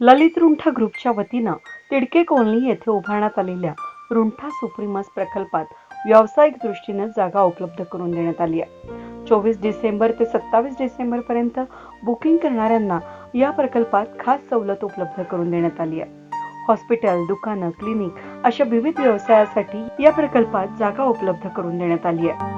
ललित रुंठा ग्रुपच्या वतीनं तिडके कॉलनी येथे उभारण्यात आलेल्या रुंठा सुप्रीमस प्रकल्पात व्यावसायिक दृष्टीनं जागा उपलब्ध करून देण्यात आली आहे. चोवीस डिसेंबर ते सत्तावीस डिसेंबर पर्यंत बुकिंग करणाऱ्यांना या प्रकल्पात खास सवलत उपलब्ध करून देण्यात आली आहे. हॉस्पिटल दुकानं क्लिनिक अशा विविध व्यवसायासाठी या प्रकल्पात जागा उपलब्ध करून देण्यात आली आहे.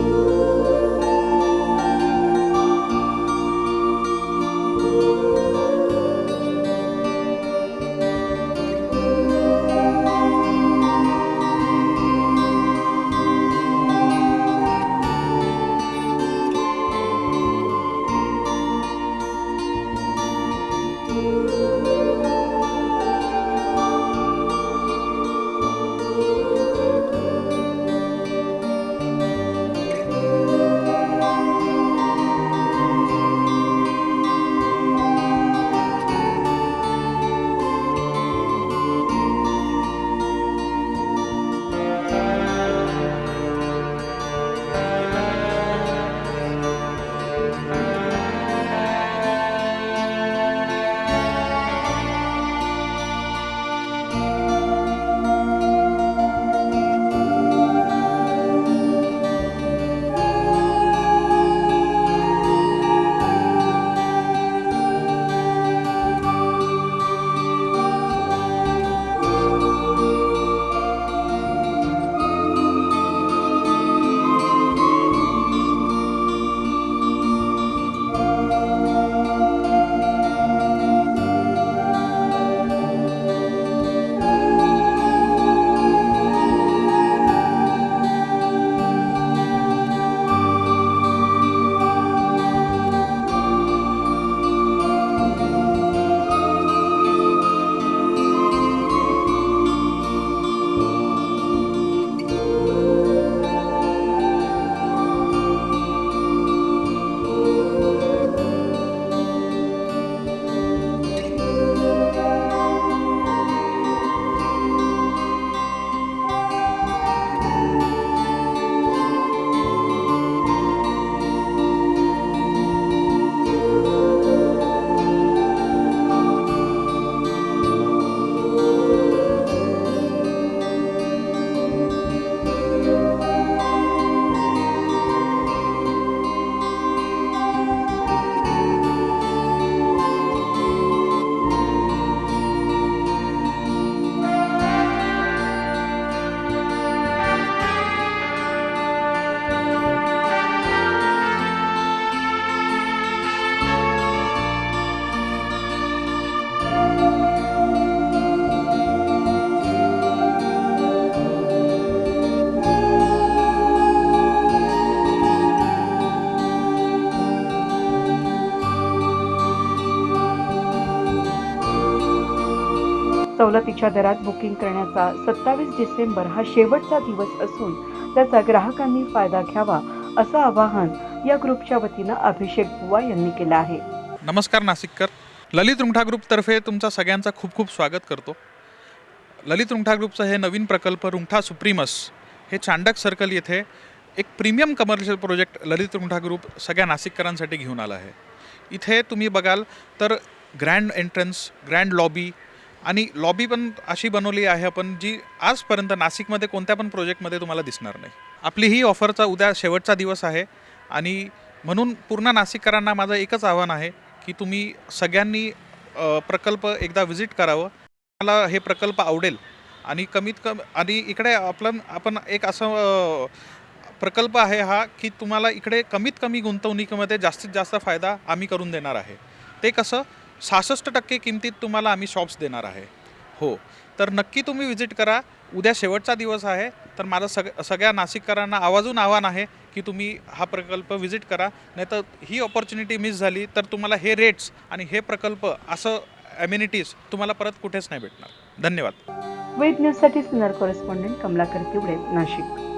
you. सवलतीच्या दरात बुकिंग करण्याचा सत्तावीस डिसेंबर हा शेवटचा दिवस असून त्याचा ग्राहकांनी फायदा घ्यावा असं आवाहन या ग्रुपच्या वतीनं अभिषेक बुवा यांनी केलं आहे. नमस्कार नाशिककर ललित रुमठा ग्रुपतर्फे तुमचा सगळ्यांचा खूप खूप स्वागत करतो. ललित रुमठा ग्रुपचं हे नवीन प्रकल्प रुमठा सुप्रीमस हे चांडक सर्कल येथे एक premium commercial project Lalit Rumtha group सगळ्या नाशिककरांसाठी घेऊन आला आहे. इथे तुम्ही बघाल तर ग्रँड एंट्रन्स ग्रँड लॉबी आणि लॉबी पण अशी बनवली आहे आपण जी आजपर्यंत नाशिकमध्ये कोणत्या पण प्रोजेक्टमध्ये तुम्हाला दिसणार नाही. आपली ही ऑफरचा उद्या शेवटचा दिवस आहे आणि म्हणून पूर्ण नाशिककरांना माझं एकच आव्हान आहे की तुम्ही सगळ्यांनी प्रकल्प एकदा व्हिजिट करावं. मला हे प्रकल्प आवडेल आणि कमीत कमी आणि इकडे आपलं आपण एक असं प्रकल्प आहे हा की तुम्हाला इकडे कमीत कमी गुंतवणुकीमध्ये जास्तीत जास्त फायदा आम्ही करून देणार आहे. ते कसं सहासष्ट टक्के किमतीत तुम्हाला आम्ही शॉप्स देणार आहे. हो. तर नक्की तुम्ही व्हिजिट करा. उद्या शेवटचा दिवस आहे. तर माझं सग सगळ्या नाशिककरांना आवाजून आव्हान आहे की तुम्ही हा प्रकल्प व्हिजिट करा. नाहीतर ही ऑपॉर्च्युनिटी मिस झाली तर तुम्हाला हे रेट्स आणि हे प्रकल्प असं ॲम्युनिटीज तुम्हाला परत कुठेच नाही भेटणार. धन्यवाद. वेद न्यूजसाठी सिनियर कॉरेस्पॉन्डंट कमलाकर तिवडे नाशिक.